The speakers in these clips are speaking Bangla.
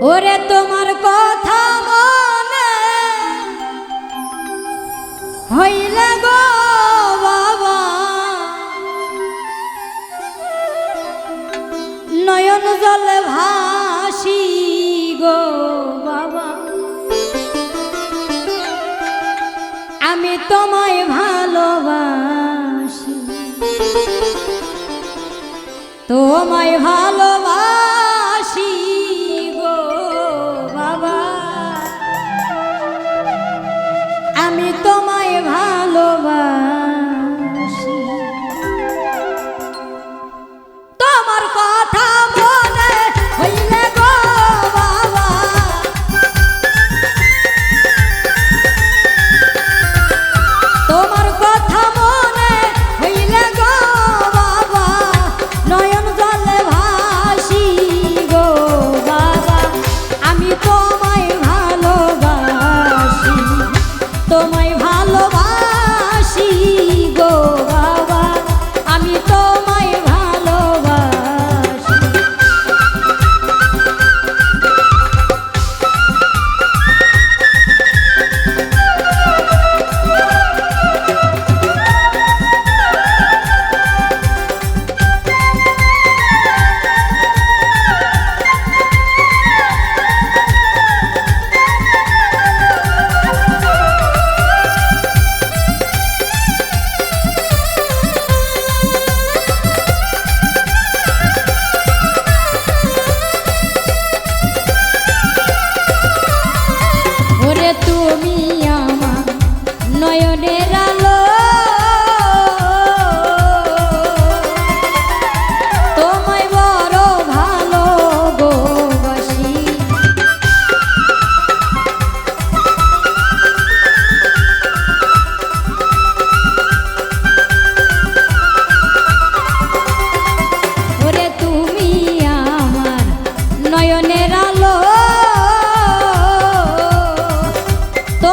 ওরে তোমার কথা মনে হইলে গো বাবা। নয়ন জল ভাসি গো বাবা। আমি তোমায় ভালোবাসি। তোমায় ভালোবাসি।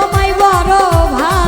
তোমায় বড় ভাই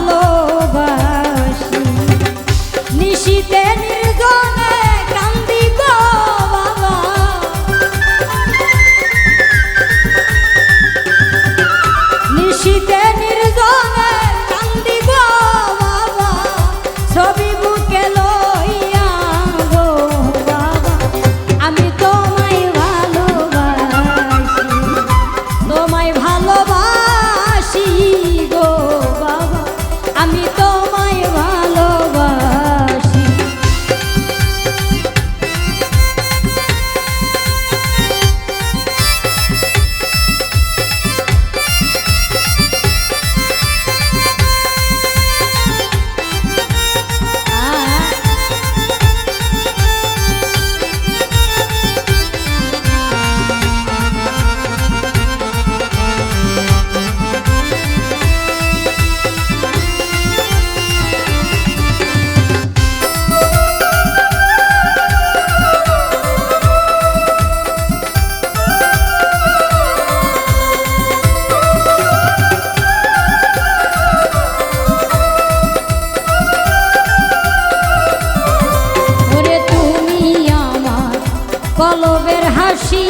তোমায় কলবের হাসি।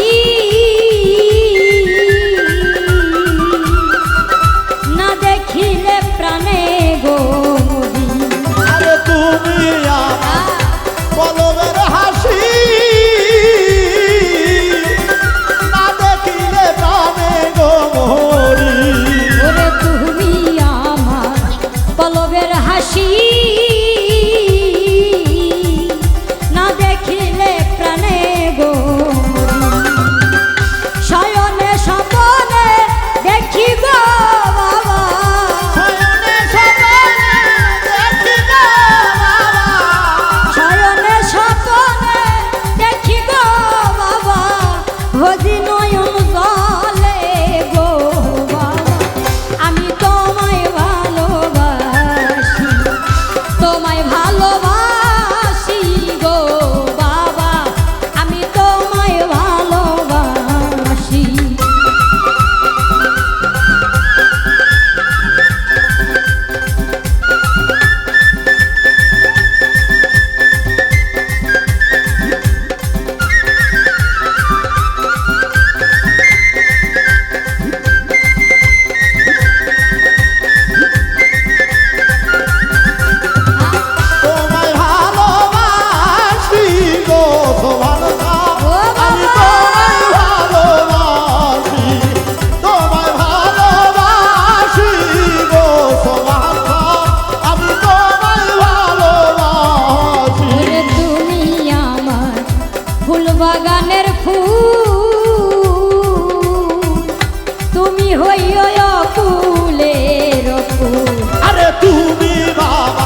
হইও ফুলের ফুল। আরে তুমি বাবা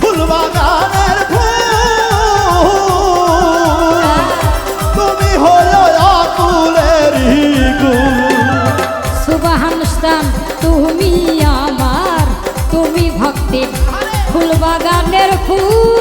ফুল। বাগানের ফুল তুমি হলো অকুলের গুল তুমি আমার তুমি ভক্তি ফুল বাগানের ফুল।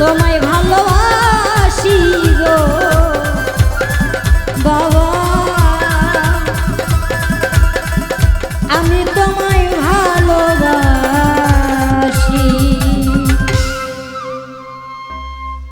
তোমায়